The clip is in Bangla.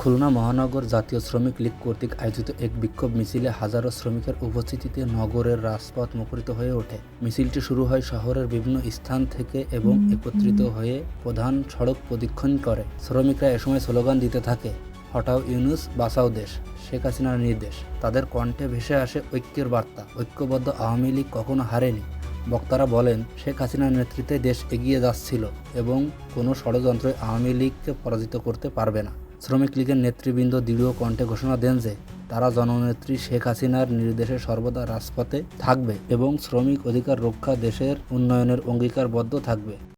খুলনা মহানগর জাতীয় শ্রমিক লীগ কর্তৃক আয়োজিত এক বিক্ষোভ মিছিলে হাজারো শ্রমিকের উপস্থিতিতে নগরের রাজপথ মুখরিত হয়ে ওঠে। মিছিলটি শুরু হয় শহরের বিভিন্ন স্থান থেকে এবং একত্রিত হয়ে প্রধান সড়ক প্রদীক্ষণ করে। শ্রমিকরা এ সময় স্লোগান দিতে থাকে, হটাও ইউনুস বাসাও দেশ। শেখ হাসিনার নির্দেশ। তাদের কণ্ঠে ভেসে আসে ঐক্যের বার্তা। ঐক্যবদ্ধ আওয়ামী লীগ কখনো হারেনি। বক্তারা বলেন, শেখ হাসিনার নেতৃত্বে দেশ এগিয়ে যাচ্ছিল এবং কোনো ষড়যন্ত্র আওয়ামী লীগকে পরাজিত করতে পারবে না। শ্রমিক লীগের নেতৃবৃন্দ দৃঢ় কণ্ঠে ঘোষণা দেন যে, তারা জননেত্রী শেখ হাসিনার নির্দেশে সর্বদা রাজপথে থাকবে এবং শ্রমিক অধিকার রক্ষা দেশের উন্নয়নের অঙ্গীকারবদ্ধ থাকবে।